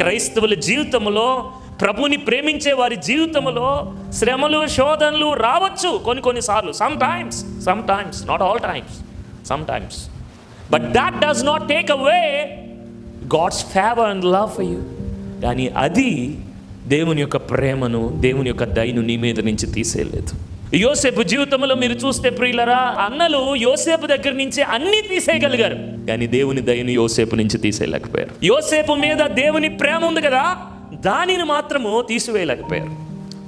క్రైస్తవుల జీవితంలో ప్రభుని ప్రేమించే వారి జీవితంలో శ్రమలు శోధనలు రావచ్చు కొన్ని కొన్నిసార్లు sometimes sometimes not all times sometimes but that does not take away God's favour and love for you కానీ అది దేవుని యొక్క ప్రేమను దేవుని యొక్క దయను నీ మీద నుంచి తీసేయలేదు. యోసేపు జీవితంలో మీరు చూస్తే ప్రియులరా అన్నలు యోసేపు దగ్గర నుంచి అన్నీ తీసేయగలిగారు. కానీ దేవుని దయను యోసేపు నుంచి తీసేయలేకపోయారు. యోసేపు మీద దేవుని ప్రేమ ఉంది కదా దానిని మాత్రము తీసివేయలేకపోయారు.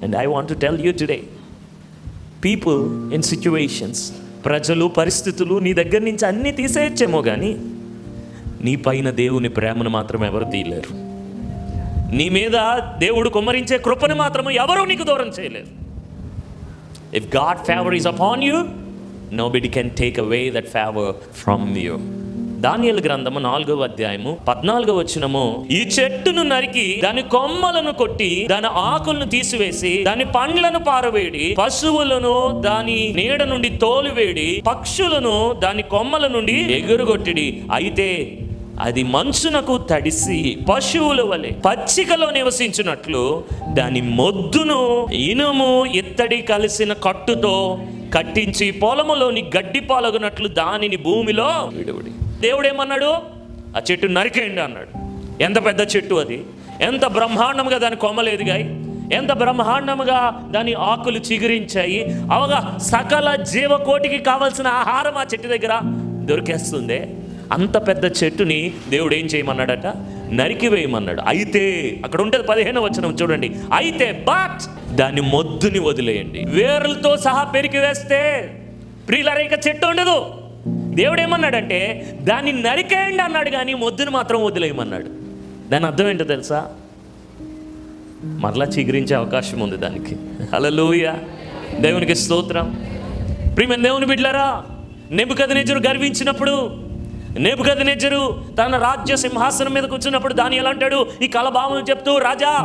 And I want to tell you today people in situations ప్రజలు పరిస్థితులు నీ దగ్గర నుంచి అన్నీ తీసేయచ్చేమో కానీ నీ పైన దేవుని ప్రేమను మాత్రం ఎవరు తీయలేరు. నీ మీద దేవుడు కుమ్మరించే కృపను మాత్రం ఎవరూ నీకు దూరం చేయలేరు. If God favour is upon you nobody can take away that favour from you Daniel గ్రంథము నాలుగవ అధ్యాయము పద్నాలుగవ వచ్చినము ఈ చెట్టును నరికి దాని కొమ్మలను కొట్టి దాని ఆకులను తీసివేసి దాని పండ్లను పారవేడి పశువులను దాని నీడ నుండి తోలివేడి పక్షులను దాని కొమ్మల నుండి ఎగురుగొట్టిడి. అయితే అది మంచునకు తడిసి పశువుల వలె పచ్చికలో నివసించినట్లు దాని మొద్దును ఇనుము ఇత్తడి కలిసిన కట్టుతో కట్టించి పొలములోని గడ్డి పాలగునట్లు దానిని భూమిలో విడువడి. దేవుడు ఏమన్నాడు ఆ చెట్టు నరికేయండి అన్నాడు. ఎంత పెద్ద చెట్టు అది? ఎంత బ్రహ్మాండంగా దాని కొమ్మలు ఎంత బ్రహ్మాండముగా దాని ఆకులు చిగురించాయి? అవగా సకల జీవకోటికి కావలసిన ఆహారం ఆ చెట్టు దగ్గర దొరికేస్తుంది. అంత పెద్ద చెట్టుని దేవుడు ఏం చేయమన్నాడట? నరికివేయమన్నాడు అయితే అక్కడ ఉంటుంది పదిహేను వచనం చూడండి. అయితే బట్ దాన్ని మొద్దుని వదిలేయండి. వేర్లతో సహా పెరికి వేస్తే ప్రియులరేక చెట్టు ఉండదు. దేవుడు ఏమన్నాడంటే దాన్ని నరికేయండి అన్నాడు కానీ మొద్దుని మాత్రం వదిలేయమన్నాడు. దాని అర్థం ఏంటో తెలుసా? మరలా చిగురించే అవకాశం ఉంది దానికి. హలలోయ దేవునికి స్తోత్రం. ప్రియమైన దేవుని బిడ్లరా బిడ్డలారా నెబుకదనెజరు గర్వించినప్పుడు నెబుకదనెజరు తన రాజ్య సింహాసనం మీద కూర్చున్నప్పుడు దాని ఎలా అంటాడు ఈ కలభావం చెప్తూ రాజా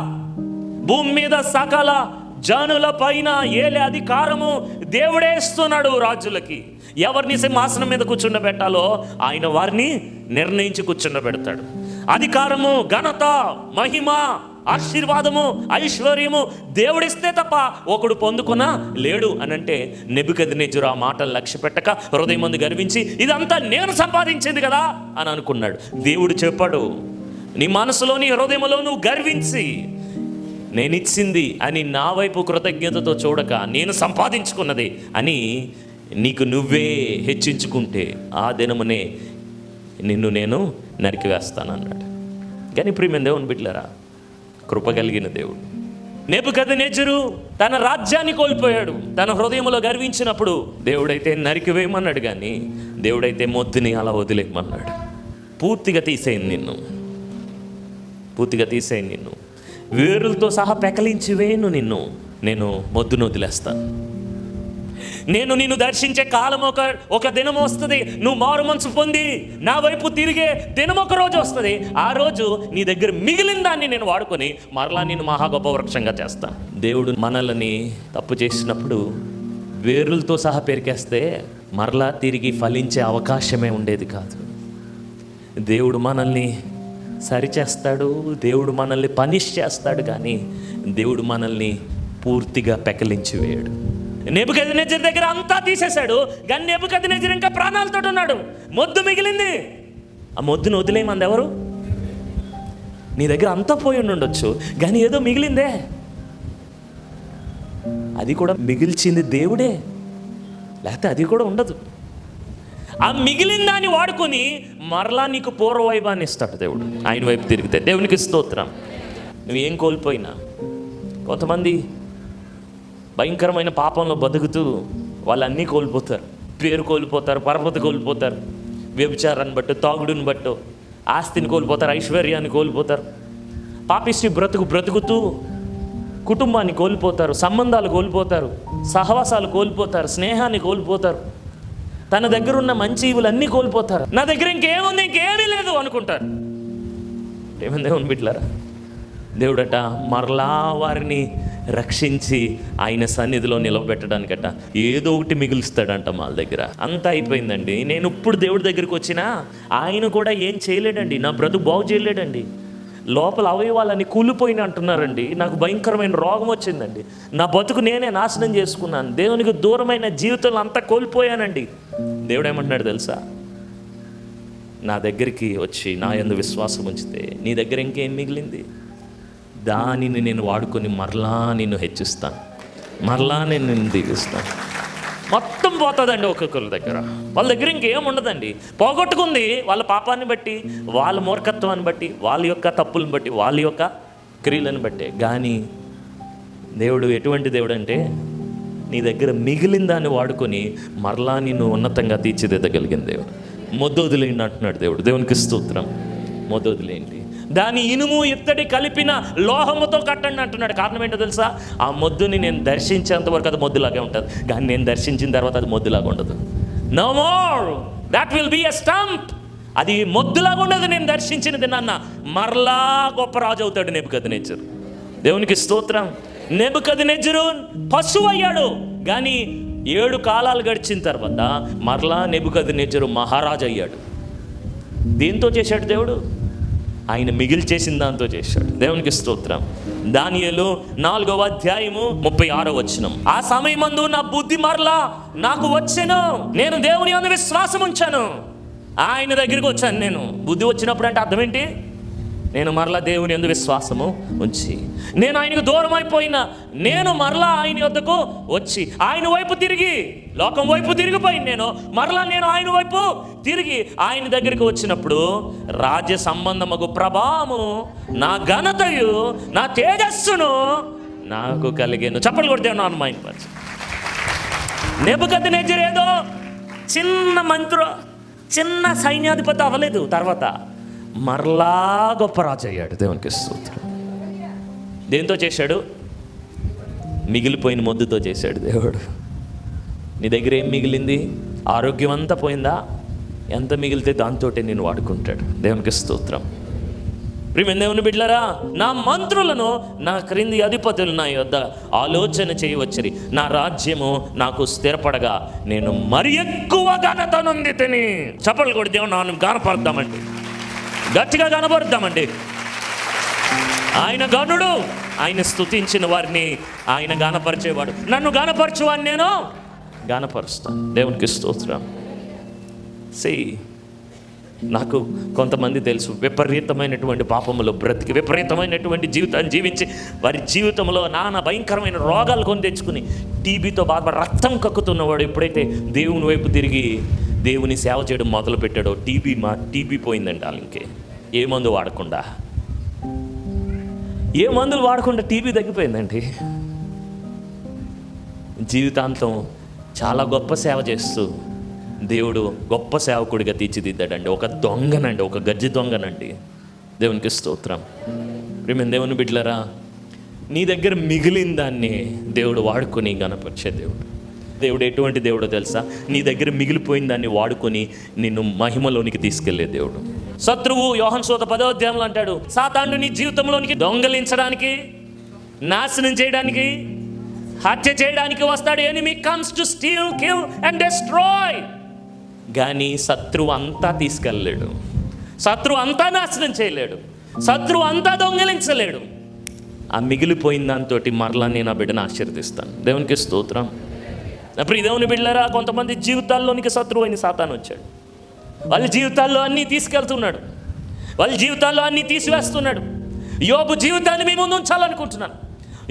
భూమి మీద సకల జనుల పైన ఏలే అధికారము దేవుడే ఇస్తున్నాడు రాజులకి. ఎవరిని సింహాసనం మీద కూర్చుండబెట్టాలో ఆయన వారిని నిర్ణయించి కూర్చుండబెడతాడు. అధికారము ఘనత మహిమ ఆశీర్వాదము ఐశ్వర్యము దేవుడిస్తే తప్ప ఒకడు పొందుకున్నా లేడు అని అంటే నెబుకదినేజురు ఆ మాటలు లక్ష్య పెట్టక హృదయం మంది గర్వించి ఇదంతా నేను సంపాదించింది కదా అని అనుకున్నాడు. దేవుడు చెప్పాడు నీ మనసులో నీ హృదయంలో నువ్వు గర్వించి నేను ఇచ్చింది అని నా వైపు కృతజ్ఞతతో చూడక నేను సంపాదించుకున్నది అని నీకు నువ్వే హెచ్చించుకుంటే ఆ దినమునే నిన్ను నేను నరికివేస్తానన్నాడు. కానీ ప్రియమైన దేవుని బిడ్డలరా కృప కలిగిన దేవుడు. నేపు నేచరు తన రాజ్యాన్ని కోల్పోయాడు. తన హృదయంలో గర్వించినప్పుడు దేవుడైతే నరికివేయమన్నాడు కానీ దేవుడైతే మొద్దుని అలా వదిలేయమన్నాడు. పూర్తిగా తీసేయండి నిన్ను. పూర్తిగా తీసేయండి నిన్ను. వేరులతో సహా పెకలించి వేయను నిన్ను. నేను మొద్దును వదిలేస్తాను. నేను నిన్ను దర్శించే కాలం ఒక ఒక దినం వస్తుంది. నువ్వు మారు మనసు పొంది నా వైపు తిరిగే దినం ఒక రోజు వస్తుంది. ఆ రోజు నీ దగ్గర మిగిలిన దాన్ని నేను వాడుకొని మరలా నేను మహా గొప్ప వృక్షంగా చేస్తాను దేవుడు మనల్ని తప్పు చేసినప్పుడు వేరులతో సహా పెరికేస్తే మరలా తిరిగి ఫలించే అవకాశమే ఉండేది కాదు. దేవుడు మనల్ని సరిచేస్తాడు దేవుడు మనల్ని పనిష్ చేస్తాడు కానీ దేవుడు మనల్ని పూర్తిగా పెకలించి వేయడు. నెబుకదినేజర్ దగ్గర అంతా తీసేశాడు. కానీ నెబుకదినేజర్ ఇంకా ప్రాణాలతో ఉన్నాడు. మొద్దు మిగిలింది. ఆ మొద్దును వదిలేయమంది ఎవరు నీ దగ్గర అంతా పోయి ఉండొచ్చు కానీ ఏదో మిగిలిందే. అది కూడా మిగిల్చింది దేవుడే. లేకపోతే అది కూడా ఉండదు. ఆ మిగిలిన దాన్ని వాడుకొని మరలా నీకు పూర్వవైభాన్ని ఇస్తాడు దేవుడు. ఆయన వైపు తిరిగితే దేవునికి స్తోత్రం. నువ్వేం కోల్పోయినా. కొంతమంది భయంకరమైన పాపంలో బతుకుతూ వాళ్ళన్నీ కోల్పోతారు. పేరు కోల్పోతారు పరపతి కోల్పోతారు. వ్యభిచారాన్ని బట్టు తాగుడుని బట్టు ఆస్తిని కోల్పోతారు ఐశ్వర్యాన్ని కోల్పోతారు. పాపిష్టి బ్రతుకు బ్రతుకుతూ కుటుంబాన్ని కోల్పోతారు సంబంధాలు కోల్పోతారు సహవాసాలు కోల్పోతారు స్నేహాన్ని కోల్పోతారు. తన దగ్గర ఉన్న మంచి ఇవులన్నీ కోల్పోతారు. నా దగ్గర ఇంకేముంది ఇంకేమీ లేదు అనుకుంటారు. ఏమైంది దేవుని దేవుడట మరలా వారిని రక్షించి ఆయన సన్నిధిలో నిలబెట్టడానికట. ఏదో ఒకటి మిగులుస్తాడంట మా దగ్గర. అంతా అయిపోయిందండి. నేను ఇప్పుడు దేవుడి దగ్గరికి వచ్చినా ఆయన కూడా ఏం చేయలేడండి. నా బ్రతుకు బాగు చేయలేడండి. లోపల అవయవాలని కూలిపోయిన అంటున్నారండి. నాకు భయంకరమైన రోగం వచ్చిందండి. నా బతుకు నేనే నాశనం చేసుకున్నాను. దేవునికి దూరమైన జీవితంలో అంతా కోల్పోయానండి. దేవుడు ఏమంటున్నాడు తెలుసా? నా దగ్గరికి వచ్చి నా ఎందు విశ్వాసం ఉంచితే నీ దగ్గర ఇంకేం మిగిలింది? దానిని నేను వాడుకొని మరలా నిన్ను హెచ్చిస్తాను. మరలా నేను నిన్ను దీవిస్తాను మొత్తం పోతుందండి ఒక్కొక్కరి దగ్గర. వాళ్ళ దగ్గర ఇంకేం ఉండదండి. పోగొట్టుకుంది వాళ్ళ పాపాన్ని బట్టి వాళ్ళ మూర్ఖత్వాన్ని బట్టి వాళ్ళ యొక్క తప్పులను బట్టి వాళ్ళ యొక్క క్రియలను బట్టే. కానీ దేవుడు ఎటువంటి దేవుడు అంటే నీ దగ్గర మిగిలిన దాన్ని వాడుకొని మరలా నిన్ను ఉన్నతంగా తీర్చిదిద్దగలిగిన దేవుడు. మొద్దు అంటున్నాడు దేవుడు. దేవునికి స్తోత్రం. మొద్దు దాని ఇనుము ఇత్తడి కలిపిన లోహముతో కట్టండి అంటున్నాడు. కారణం ఏంటో తెలుసా? ఆ మొద్దుని నేను దర్శించేంత వరకు అది మొద్దులాగే ఉంటుంది. కానీ నేను దర్శించిన తర్వాత అది మొద్దులాగా ఉండదు. No more that will be a stump అది మొద్దులాగా ఉండదు నేను దర్శించినది నాన్న. మరలా గొప్ప రాజు అవుతాడు నెబుకద్ దేవునికి స్తోత్రం. నెబుకది నెజరు పశువు అయ్యాడు. కానీ ఏడు కాలాలు గడిచిన తర్వాత మరలా నెబుకది నెజరు మహారాజు అయ్యాడు. దీంతో చేశాడు దేవుడు? ఆయన మిగిలి చేసిన దాంతో చేశాడు. దేవునికి స్తోత్రం. దానియలు నాలుగవ అధ్యాయము ముప్పై ఆరో వచనం. ఆ సమయమందు నా బుద్ధి మరలా నాకు వచ్చాను. నేను దేవుని అందు విశ్వాసం ఉంచాను ఆయన దగ్గరికి వచ్చాను నేను. బుద్ధి వచ్చినప్పుడు అంటే అర్థం ఏంటి? నేను మరలా దేవుని ఎందు విశ్వాసము ఉంచి. నేను ఆయనకు దూరం అయిపోయినా నేను మరలా ఆయన వద్దకు వచ్చి ఆయన వైపు తిరిగి లోకం వైపు తిరిగిపోయి నేను. మరలా నేను ఆయన వైపు తిరిగి ఆయన దగ్గరికి వచ్చినప్పుడు రాజ్య సంబంధముకు ప్రభావము నా ఘనతయు నా తేజస్సును నాకు కలిగాను. చెప్పలు కొడితే నా మైండ్ పర్సన్ నేచర్ నెజ్జరేదో చిన్న మంత్రు చిన్న సైన్యాధిపతి అవ్వలేదు తర్వాత. మరలా గొప్ప రాజు అయ్యాడు దేవునికి స్తోత్రం. దేంతో చేశాడు? మిగిలిపోయిన మొద్దుతో చేశాడు దేవుడు. నీ దగ్గర ఏం మిగిలింది? ఆరోగ్యం అంతా పోయిందా? ఎంత మిగిలితే దాంతోటే నేను వాడుకుంటాడు. దేవునికి స్తోత్రం. ప్రియమైన దేవుని నా మంత్రులను నా క్రింది అధిపతులు నా యొద్ద ఆలోచన చేయవచ్చని నా రాజ్యము నాకు స్థిరపడగా నేను మరి ఎక్కువ ఘనత నొంది తిని చప్పలు కొడి దేవుని నాన్న గట్టిగా కనపడదామండి ఆయన గనుడు ఆయన స్తుతించిన వారిని ఆయన గానపరిచేవాడు. నన్ను గానపరచువాన్ని నేను గానపరుస్తాను దేవునికి స్తోత్రం. సి నాకు కొంతమంది తెలుసు విపరీతమైనటువంటి పాపములో బ్రతికి విపరీతమైనటువంటి జీవితాన్ని జీవించి వారి జీవితంలో నానా భయంకరమైన రోగాలు కొని తెచ్చుకుని టీబీతో బాధపడి రక్తం కక్కుతున్నవాడు ఎప్పుడైతే దేవుని వైపు తిరిగి దేవుని సేవ చేయడం మొదలు పెట్టాడో టీబీ మా టీబీ పోయిందండి వాళ్ళకి. ఏ మందు వాడకుండా? ఏ మందులు వాడకుండా టీవీ తగ్గిపోయిందండి? జీవితాంతం చాలా గొప్ప సేవ చేస్తూ దేవుడు గొప్ప సేవకుడిగా తీర్చిదిద్దాడండి. ఒక దొంగనండి ఒక గజ్జి దొంగనండి. దేవునికి స్తోత్రం. ప్రేమ దేవుని బిడ్డలరా నీ దగ్గర మిగిలిన దాన్ని దేవుడు వాడుకొని గనపరిచే దేవుడు. దేవుడు ఎటువంటి దేవుడో తెలుసా? నీ దగ్గర మిగిలిపోయిన దాన్ని వాడుకొని నిన్ను మహిమలోనికి తీసుకెళ్ళే దేవుడు. శత్రువు యోహన్ సోత పదో అధ్యాయంలో అంటాడు సాతాండు నీ జీవితంలోనికి దొంగలించడానికి నాశనం చేయడానికి హత్య చేయడానికి వస్తాడు. Enemy comes to steal kill and destroy కానీ శత్రువు అంతా తీసుకెళ్ళలేడు. శత్రువు అంతా నాశనం చేయలేడు. శత్రువు అంతా దొంగలించలేడు. ఆ మిగిలిపోయిన దాంతో మరలా నేను ఆ బిడ్డను ఆశీర్దిస్తాను దేవునికి స్తోత్రం. అప్పుడు దేవుని బిడ్డలారా కొంతమంది జీవితాల్లోనికి శత్రువు అయిన సాతాను వచ్చాడు. వాళ్ళ జీవితాల్లో అన్నీ తీసుకెళ్తున్నాడు. వాళ్ళ జీవితాల్లో అన్నీ తీసివేస్తున్నాడు. యోబు జీవితాన్ని మీ ముందు ఉంచాలనుకుంటున్నాను.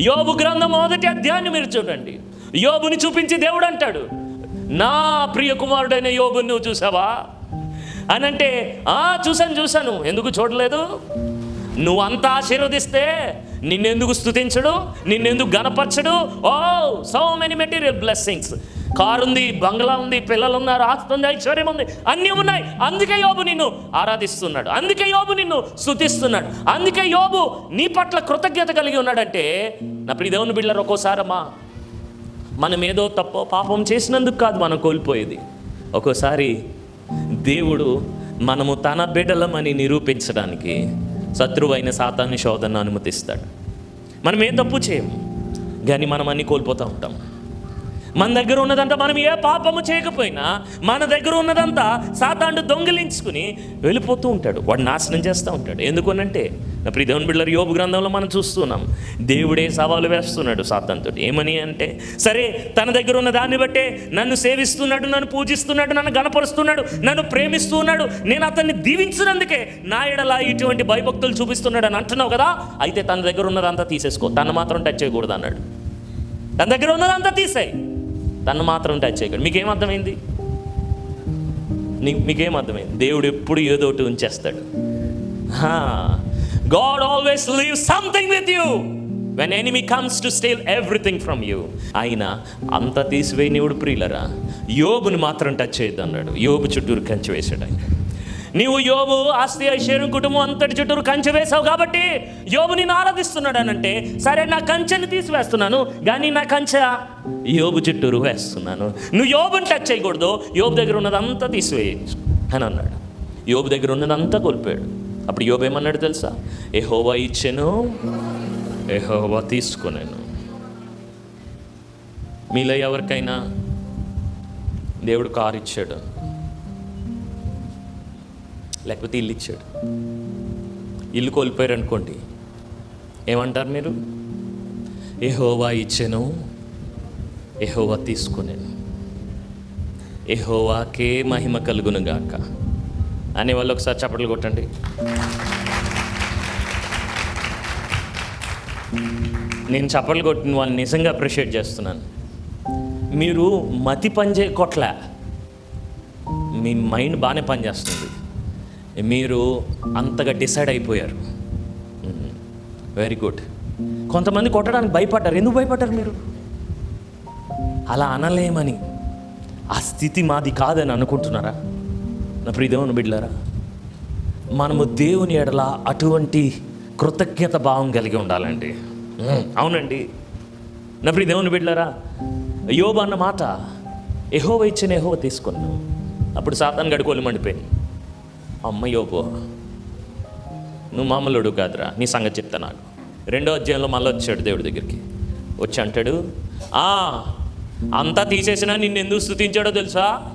యోబు గ్రంథం మొదటి అధ్యాయాన్ని మీరు చూడండి. యోబుని చూపించి దేవుడు అంటాడు నా ప్రియ కుమారుడైన యోబుని నువ్వు చూసావా? అని అంటే ఆ చూశాను చూశాను. ఎందుకు చూడలేదు? నువ్వంతా ఆశీర్వదిస్తే నిన్నెందుకు స్థుతించడు నిన్నెందుకు గనపరచడు? ఓ so many material blessings car ఉంది బంగ్లా ఉంది పిల్లలు ఉన్నారు ఆస్తి ఉంది ఐశ్వర్యం ఉంది అన్నీ ఉన్నాయి. అందుకే యోబు నిన్ను ఆరాధిస్తున్నాడు అందుకే యోబు నిన్ను స్తుతిస్తున్నాడు అందుకే యోబు నీ పట్ల కృతజ్ఞత కలిగి ఉన్నాడంటే నా ప్రియ దేవుని బిళ్ళరు ఒక్కోసారమ్మా మనం ఏదో తప్పో పాపం చేసినందుకు కాదు మనం కోల్పోయేది. ఒక్కోసారి దేవుడు మనము తన బిడ్డలమని నిరూపించడానికి శత్రువైన సాతాన్ని శోధన అనుమతిస్తాడు. మనం ఏం తప్పు చేయము? కానీ మనం అన్ని కోల్పోతూ ఉంటాం. మన దగ్గర ఉన్నదంతా మనం ఏ పాపము చేయకపోయినా మన దగ్గర ఉన్నదంతా సాతాండు దొంగిలించుకుని వెళ్ళిపోతూ ఉంటాడు. వాడు నాశనం చేస్తూ ఉంటాడు. ఎందుకనంటే నా ప్రియ దేవుని బిళ్ళర్ యోగు గ్రంథంలో మనం చూస్తున్నాం దేవుడే సవాలు వేస్తున్నాడు సాతాంతో ఏమని అంటే సరే తన దగ్గర ఉన్న దాన్ని బట్టే నన్ను సేవిస్తున్నాడు నన్ను పూజిస్తున్నాడు నన్ను గణపరుస్తున్నాడు నన్ను ప్రేమిస్తున్నాడు నేను అతన్ని దీవించినందుకే నా ఎడల ఇటువంటి భయభక్తులు చూపిస్తున్నాడు అని అంటున్నావు కదా అయితే తన దగ్గర ఉన్నదంతా తీసేసుకో. తను మాత్రం టచ్ చేయకూడదు అన్నాడు. తన దగ్గర ఉన్నదంతా తీసాయి. తను మాత్రం టచ్ చేయకూడదు మీకేం అర్థమైంది? మీకేం అర్థమైంది? దేవుడు ఎప్పుడు ఏదో ఒకటి ఉంచేస్తాడు. God always leave something with you when enemy comes to steal everything from you ఆయన అంత తీసివేయనివుడు ప్రియులరా? యోబుని మాత్రం టచ్ చేయొద్దు అన్నాడు. యోబు చుట్టూరు కంచి వేశాడు ఆయన. నీవు యోబు ఆస్తి ఐశ్వర్యం కుటుంబం అంతటి చుట్టూరు కంచె వేసావు కాబట్టి యోబు నేను ఆరాధిస్తున్నాడు అని అంటే సరే నా కంచెని తీసివేస్తున్నాను కానీ నా కంచె యోబు చుట్టూరు వేస్తున్నాను. నువ్వు యోబుని టచ్ చేయకూడదు యోబు దగ్గర ఉన్నదంతా తీసివేయచ్చు అని అన్నాడు. యోబు దగ్గర ఉన్నదంతా కోల్పోయాడు. అప్పుడు యోబు ఏమన్నాడు తెలుసా? ఎహోవా ఇచ్చాను ఎహోవా తీసుకున్నాను మీలో ఎవరికైనా దేవుడు కారు ఇచ్చాడు. లేకపోతే ఇల్లు ఇచ్చాడు. ఇల్లు కోల్పోయారు అనుకోండి ఏమంటారు మీరు? ఎహోవా ఇచ్చాను ఎహోవా తీసుకునేను. ఎహోవాకే మహిమ కలుగును గాక. అనే వాళ్ళు ఒకసారి చప్పట్లు కొట్టండి. నేను చప్పట్లు కొట్టిన వాళ్ళని నిజంగా అప్రిషియేట్ చేస్తున్నాను. మీరు మతి పనిచే కొట్ల. మీ మైండ్ బాగానే పనిచేస్తుంది. మీరు అంతగా డిసైడ్ అయిపోయారు. Very good. కొంతమంది కొట్టడానికి భయపడ్డారు. ఎందుకు భయపడ్డారు మీరు? అలా అనలేమని. ఆ స్థితి మాది కాదని అనుకుంటున్నారా? నా ప్రియదేవుని బిడ్లారా మనము దేవుని ఎడల అటువంటి కృతజ్ఞత భావం కలిగి ఉండాలండి. అవునండి. నా ప్రియ దేవుని యోబ అన్న మాట ఎహోవ ఇచ్చిన ఎహోవ తీసుకున్నాం అప్పుడు సాతాన్ గడుకోలు మండిపోయింది. అమ్మ యోబు నువ్వు మామూలుడు కాదురా. నీ సంగతి చెప్తా నాకు. రెండో అధ్యాయంలో మళ్ళీ వచ్చాడు దేవుడి దగ్గరికి. వచ్చి అంటాడు "ఆ, అంతా తీసేసినా నిన్ను ఎందుకు స్థుతించాడో తెలుసా?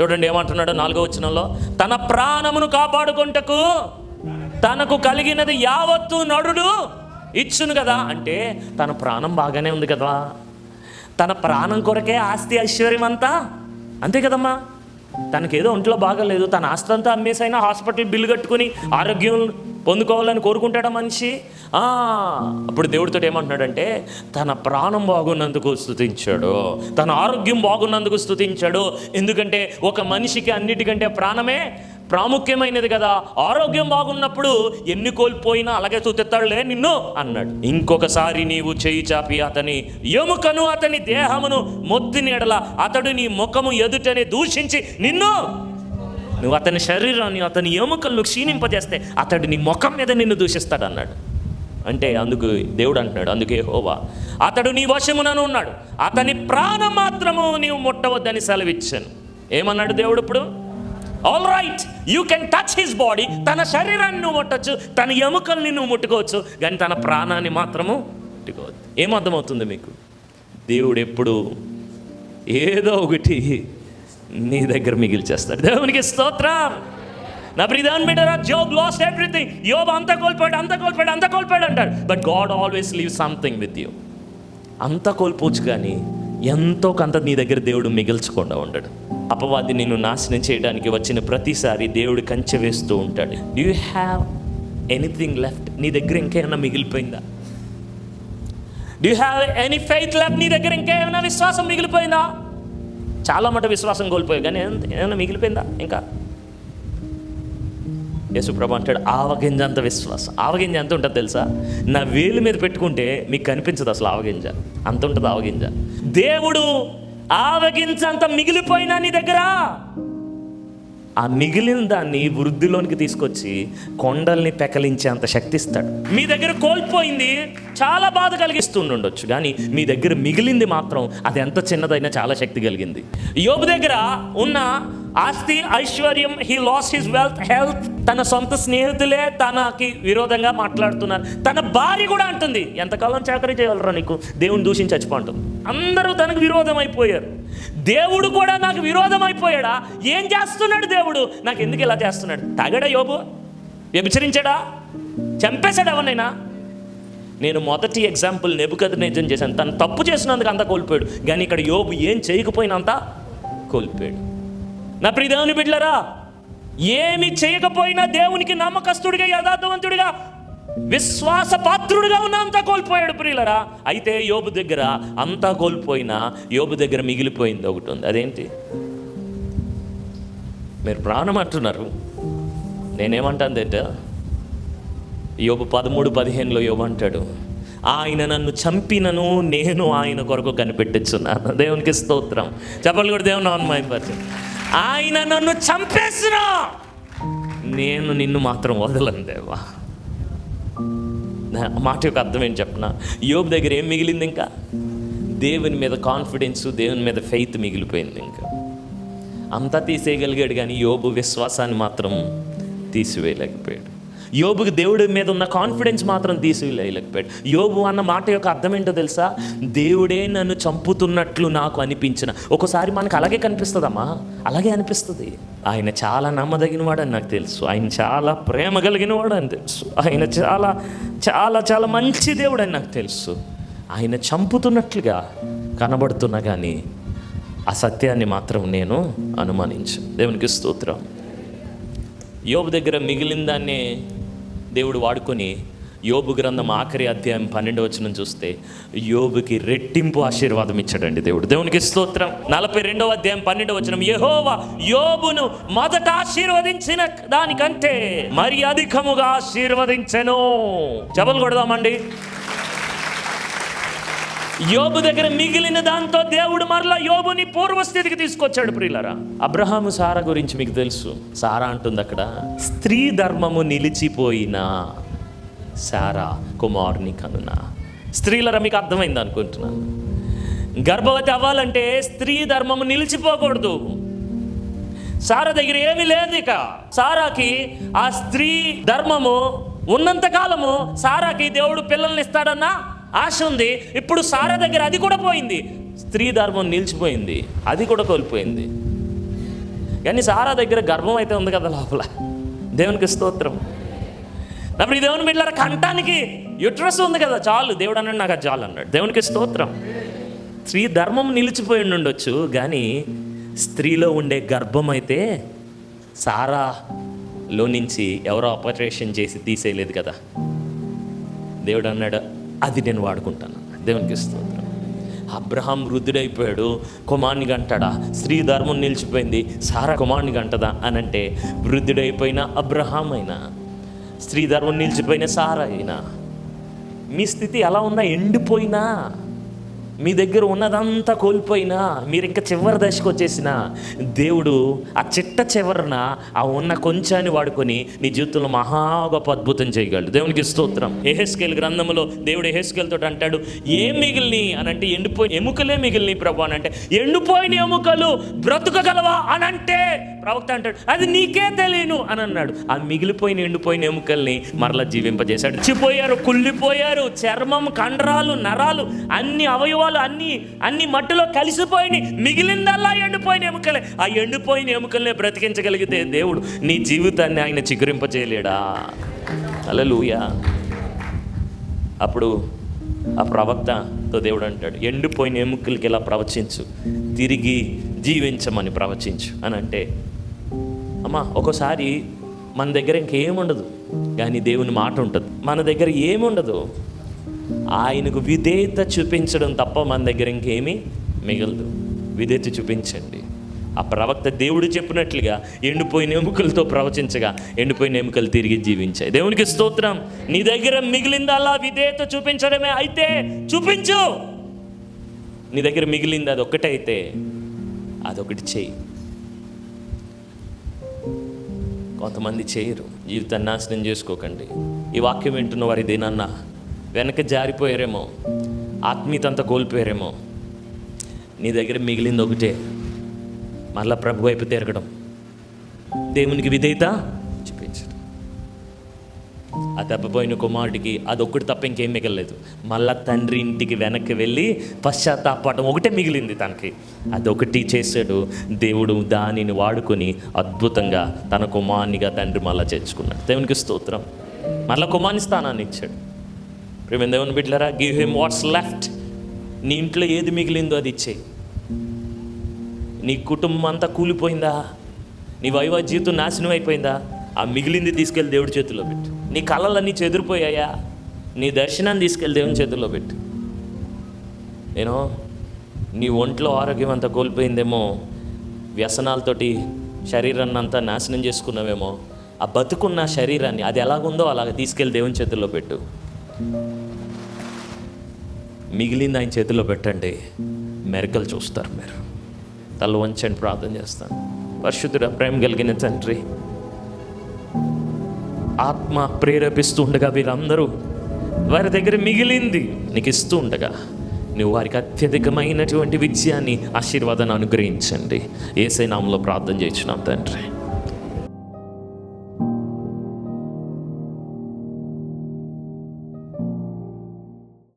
చూడండి ఏమంటున్నాడో నాలుగో వచ్చినంలో తన ప్రాణమును కాపాడుకుంటకు తనకు కలిగినది యావత్తు నడుడు ఇచ్చును కదా. అంటే తన ప్రాణం బాగానే ఉంది కదా. తన ప్రాణం కొరకే ఆస్తి ఐశ్వర్యం అంతా అంతే కదమ్మా. తనకేదో ఒంట్లో బాగాలేదు తన ఆస్తి అంతా అమ్మేసైనా హాస్పిటల్ బిల్లు కట్టుకుని ఆరోగ్యం పొందుకోవాలని కోరుకుంటాడా మనిషి? ఆ, అప్పుడు దేవుడితో ఏమంటున్నాడంటే తన ప్రాణం బాగున్నందుకు స్థుతించాడు తన ఆరోగ్యం బాగున్నందుకు స్థుతించాడు ఎందుకంటే ఒక మనిషికి అన్నిటికంటే ప్రాణమే ప్రాముఖ్యమైనది కదా. ఆరోగ్యం బాగున్నప్పుడు ఎన్ని కోల్పోయినా అలాగే చూతెత్తాడులే నిన్ను అన్నాడు. ఇంకొకసారి నీవు చేయి చాపి అతని ఎముకను అతని దేహమును మొద్దు నీడల అతడు నీ ముఖము ఎదుటనే దూషించి నిన్ను నువ్వు అతని శరీరాన్ని అతని ఎముకలను క్షీణింపజేస్తే అతడు నీ ముఖం మీద నిన్ను దూషిస్తాడు అన్నాడు అంటే అందుకు దేవుడు అంటున్నాడు అందుకే హోవా అతడు నీ వశమునను ఉన్నాడు. అతని ప్రాణం మాత్రము నీవు ముట్టవద్దని సెలవిచ్చాను. ఏమన్నాడు దేవుడు ఇప్పుడు? All right you can touch his body తన శరీరాన్ని నువ్వు ముట్టచ్చు తన ఎముకల్ని నువ్వు ముట్టుకోవచ్చు కానీ తన ప్రాణాన్ని మాత్రము ముట్టుకోవద్దు. ఏమర్థమవుతుంది మీకు? దేవుడు ఎప్పుడు ఏదో ఒకటి నీ దగ్గర మిగిల్చేస్తాడు. దేవునికి స్తోత్రం. నా ప్రిదాన్ బిడ్డరా జోబ్ లాస్ట్ ఎవ్రీథింగ్ యోబ్ అంత కోల్పోయాడు అంత కోల్పోయాడు అంత కోల్పోయాడు అంటాడు. But God always leave something with you అంత కోల్పోవచ్చు కానీ ఎంతో కొంత నీ దగ్గర దేవుడు మిగిల్చకుండా ఉండడు. అపవాది నిన్ను నాశనం చేయడానికి వచ్చిన ప్రతిసారి దేవుడు కంచె వేస్తూ ఉంటాడు. Do you have anything left నీ దగ్గర ఇంకేమైనా మిగిలిపోయిందా? Do have any faith left నీ దగ్గర ఇంకేమైనా విశ్వాసం మిగిలిపోయిందా? చాలా మట విశ్వాసం కోల్పోయావు కానీ ఏమైనా మిగిలిపోయిందా ఇంకా? యేసుప్రభు అంటాడు ఆవగింజ అంత విశ్వాసం. ఆవగింజ ఎంత ఉంటుంది తెలుసా? నా వేలు మీద పెట్టుకుంటే మీకు కనిపించదు అసలు ఆవగింజ. అంత ఉంటుంది ఆవగింజ. దేవుడు ఆవగించంత మిగిలిపోయినా నీ దగ్గర? ఆ మిగిలిన దాన్ని వృద్ధిలోనికి తీసుకొచ్చి కొండల్ని పెకలించే అంత శక్తి ఇస్తాడు మీ దగ్గర కోల్పోయింది చాలా బాధ కలిగిస్తుండొచ్చు కానీ మీ దగ్గర మిగిలింది మాత్రం అది ఎంత చిన్నదైనా చాలా శక్తి కలిగింది. యోబు దగ్గర ఉన్న ఆస్తి ఐశ్వర్యం he lost his wealth health తన సొంత స్నేహితులే తనకి విరోధంగా మాట్లాడుతున్నారు. తన భార్య కూడా అంటుంది ఎంతకాలం చాకరీ చేయగలరా నీకు? దేవుని దూషించి చచ్చిపోంటుంది అందరూ తనకు విరోధం అయిపోయారు దేవుడు కూడా నాకు విరోధం అయిపోయాడా ఏం చేస్తున్నాడు దేవుడు? నాకు ఎందుకు ఇలా చేస్తున్నాడు? తగడా యోబు? వ్యభిచరించాడా? చంపేశాడు ఎవరినైనా? నేను మొదటి ఎగ్జాంపుల్ నెబుకథ నిజం చేశాను. తను తప్పు చేసినందుకు అంతా కోల్పోయాడు. కానీ ఇక్కడ యోబు ఏం చేయకపోయినంత కోల్పోయాడు. నా ప్రియ దేవుని బిడ్డలరా ఏమి చేయకపోయినా దేవునికి నమ్మకస్తుడిగా యథార్థవంతుడిగా విశ్వాస పాత్రుడిగా అంతా కోల్పోయాడు ప్రియులరా. అయితే యోబు దగ్గర అంతా కోల్పోయినా యోబు దగ్గర మిగిలిపోయింది ఒకటి ఉంది. అదేంటి? మీరు ప్రాణం అంటున్నారు. నేనేమంటాను ఏంటో యోబు పదమూడు పదిహేనులో యోబు అంటాడు ఆయన నన్ను చంపినను నేను ఆయన కొరకు కనిపెట్టుచున్నాను. దేవునికి స్తోత్రం. చెప్పాలి కూడా దేవుని అన్మాయపరచు ఆయన నన్ను చంపేసిన. నేను నిన్ను మాత్రం వదలను దేవా. మాట యొక్క అర్థం ఏం చెప్పిన? యోబు దగ్గర ఏం మిగిలింది ఇంకా? దేవుని మీద కాన్ఫిడెన్స్ దేవుని మీద ఫెయిత్ మిగిలిపోయింది ఇంకా. అంతా తీసేయగలిగాడు కానీ యోబు విశ్వాసాన్ని మాత్రం తీసివేయలేకపోయాడు. యోబుకి దేవుడి మీద ఉన్న కాన్ఫిడెన్స్ మాత్రం తీసివేయలేకపోయాడు యోబు అన్న మాట యొక్క అర్థం ఏంటో తెలుసా? దేవుడే నన్ను చంపుతున్నట్లు నాకు అనిపించిన. ఒకసారి మనకు అలాగే కనిపిస్తుందమ్మా. అలాగే అనిపిస్తుంది. ఆయన చాలా నమ్మదగిన అని నాకు తెలుసు. ఆయన చాలా ప్రేమ కలిగిన వాడు అని తెలుసు. ఆయన చాలా చాలా చాలా మంచి దేవుడు అని నాకు తెలుసు. ఆయన చంపుతున్నట్లుగా కనబడుతున్నా కానీ ఆ సత్యాన్ని మాత్రం నేను అనుమానించు దేవునికి స్తోత్రం. యోబు దగ్గర మిగిలిందాన్ని దేవుడు వాడుకొని యోబు గ్రంథం ఆఖరి అధ్యాయం పన్నెండు వచ్చిన చూస్తే యోబుకి రెట్టింపు ఆశీర్వాదం ఇచ్చాడండి దేవుడు. దేవునికి స్తోత్రం. నలభై రెండవ అధ్యాయం పన్నెండు వచనం యహోవా యోబును మొదట ఆశీర్వదించిన దానికంటే మరి అధికముగా ఆశీర్వదించెను. జబలు కొడదామండి. యోబు దగ్గర మిగిలిన దాంతో దేవుడు మరలా యోబుని పూర్వస్థితికి తీసుకొచ్చాడు ప్రియులరా. అబ్రహాము సారా గురించి మీకు తెలుసు. సారా అంటుంది అక్కడ స్త్రీ ధర్మము నిలిచిపోయిన సారా కుమారుని కనున. స్త్రీలరా మీకు అర్థమైంది అనుకుంటున్నాను గర్భవతి అవ్వాలంటే స్త్రీ ధర్మము నిలిచిపోకూడదు. సారా దగ్గర ఏమీ లేదు ఇక. సారాకి ఆ స్త్రీ ధర్మము ఉన్నంత కాలము సారాకి దేవుడు పిల్లల్ని ఇస్తాడన్నా ఆశ ఉంది. ఇప్పుడు సారా దగ్గర అది కూడా పోయింది. స్త్రీ ధర్మం నిలిచిపోయింది. అది కూడా కోల్పోయింది. కానీ సారా దగ్గర గర్భం అయితే ఉంది కదా లోపల. దేవునికి స్తోత్రం. అప్పుడు ఈ దేవుని బిడ్డల కంఠానికి యుట్రస్ ఉంది కదా చాలు దేవుడు అన్నాడు నాకు అది చాలు అన్నాడు. దేవునికి స్తోత్రం. స్త్రీ ధర్మం నిలిచిపోయి ఉండొచ్చు కానీ స్త్రీలో ఉండే గర్భం అయితే సారాలో నుంచి ఎవరో ఆపరేషన్ చేసి తీసేయలేదు కదా. దేవుడు అన్నాడు అది నేను వాడుకుంటాను. దేవునికి స్తోత్రం. అబ్రహాం వృద్ధుడైపోయాడు. కుమార్ని అంటాడా స్త్రీ ధర్మం నిలిచిపోయింది. సారా కుమార్ని అంటదా అని అంటే వృద్ధుడైపోయిన అబ్రహాం అయినా స్త్రీ ధర్మం నిలిచిపోయిన సారా అయినా? మీ స్థితి ఎలా ఉన్నా ఎండిపోయినా? మీ దగ్గర ఉన్నదంతా కోల్పోయినా మీరు ఇంకా చివరి దశకు వచ్చేసిన దేవుడు ఆ చిట్ట చివరన ఆ ఉన్న కొంచాన్ని వాడుకొని నీ జీవితంలో మహా గొప్ప అద్భుతం చేయగలడు. దేవునికి స్తోత్రం. ఏహెస్కేల్ గ్రంథంలో దేవుడు ఏహెస్కేల్తో తోటి అంటాడు ఏం మిగిలిని? అని అంటే ఎండిపోయిన ఎముకలే మిగిలిని ప్రభు అని అంటే ఎండిపోయిన ఎముకలు బ్రతుకగలవా? అని అంటే ప్రవక్త అంటాడు అది నీకే తెలియను అని అన్నాడు. ఆ మిగిలిపోయిన ఎండిపోయిన ఎముకల్ని మరలా జీవింపజేశాడు. చిపోయారు కుళ్ళిపోయారు చర్మం కండరాలు నరాలు అన్ని అవయవాలు అన్ని అన్ని మట్టిలో కలిసిపోయినాయి మిగిలిందల్లా ఎండిపోయిన ఎముకలే. ఆ ఎండిపోయిన ఎముకల్నే బ్రతికించగలిగితే దేవుడు నీ జీవితాన్ని ఆయన చిగురింపజేయలేడా అలలుయా అప్పుడు ఆ ప్రవక్తతో దేవుడు అంటాడు ఎండిపోయిన ఎముకలకి ఇలా ప్రవచించు? తిరిగి జీవించమని ప్రవచించు. అని అంటే అమ్మా ఒక్కోసారి మన దగ్గర ఇంకేముండదు కానీ దేవుని మాట ఉంటుంది. మన దగ్గర ఏముండదు ఆయనకు విధేయత చూపించడం తప్ప మన దగ్గర ఇంకేమీ మిగలదు. విధేయత చూపించండి. ఆ ప్రవక్త దేవుడు చెప్పినట్లుగా ఎండిపోయిన ఎముకలతో ప్రవచించగా ఎండిపోయిన ఎముకలు తిరిగి జీవించాయి. దేవునికి స్తోత్రం. నీ దగ్గర మిగిలిందల్లా విధేయత చూపించడమే అయితే చూపించు. నీ దగ్గర మిగిలింది అది ఒక్కటే అదొకటి చెయ్యి కొంతమంది చేయరు. జీవితాన్ని నాశనం చేసుకోకండి. ఈ వాక్యం వింటున్న వారి దేనన్నా వెనక జారిపోయారేమో ఆత్మీయత అంతా కోల్పోయారేమో. నీ దగ్గర మిగిలింది ఒకటే మళ్ళా ప్రభు వైపు తిరగడం. దేవునికి విధేయత? చూపించడం ఆ తప్పిపోయిన కుమారుడికి అదొక్కటి తప్ప ఇంకేం మిగలలేదు. మళ్ళా తండ్రి ఇంటికి వెనక్కి వెళ్ళి పశ్చాత్తాపడం ఒకటే మిగిలింది తనకి. అదొకటి చేశాడు. దేవుడు దానిని వాడుకొని అద్భుతంగా తన కుమారునిగా తండ్రి మళ్ళా చేర్చుకున్నాడు. దేవునికి స్తోత్రం. మళ్ళా కుమారుని స్థానాన్ని ఇచ్చాడు. ప్రేమ దేవుని బిడ్డలారా? గివ్ హిమ్ వాట్స్ లెఫ్ట్ నీ ఇంట్లో ఏది మిగిలిందో అది ఇచ్చే. నీ కుటుంబం అంతా కూలిపోయిందా? నీ వైవ జీవితం నాశనం అయిపోయిందా? ఆ మిగిలింది తీసుకెళ్ళి దేవుడి చేతిలో పెట్టు. నీ కళలన్నీ చెదిరిపోయాయా? నీ దర్శనాన్ని తీసుకెళ్ళి దేవుని చేతిలో పెట్టు. నేను నీ ఒంట్లో ఆరోగ్యం అంతా కోల్పోయిందేమో వ్యసనాలతోటి శరీరాన్ని అంతా నాశనం చేసుకున్నావేమో ఆ బతుకున్న శరీరాన్ని అది ఎలాగుందో అలాగ తీసుకెళ్ళి దేవుని చేతుల్లో పెట్టు. మిగిలింది ఆయన చేతిలో పెట్టండి. మెరకలు చూస్తారు మీరు. తల వంచండి ప్రార్థన చేస్తాను. పరిశుద్ధుడ ప్రేమ కలిగిన తండ్రి ఆత్మ ప్రేరేపిస్తూ ఉండగా వీరందరూ వారి దగ్గర మిగిలింది. నీకు ఇస్తూ ఉండగా నువ్వు వారికి అత్యధికమైనటువంటి విజయాన్ని ఆశీర్వాదాన్ని అనుగ్రహించండి. ఏసైనామంలో ప్రార్థన చేయించున్నాం తండ్రి.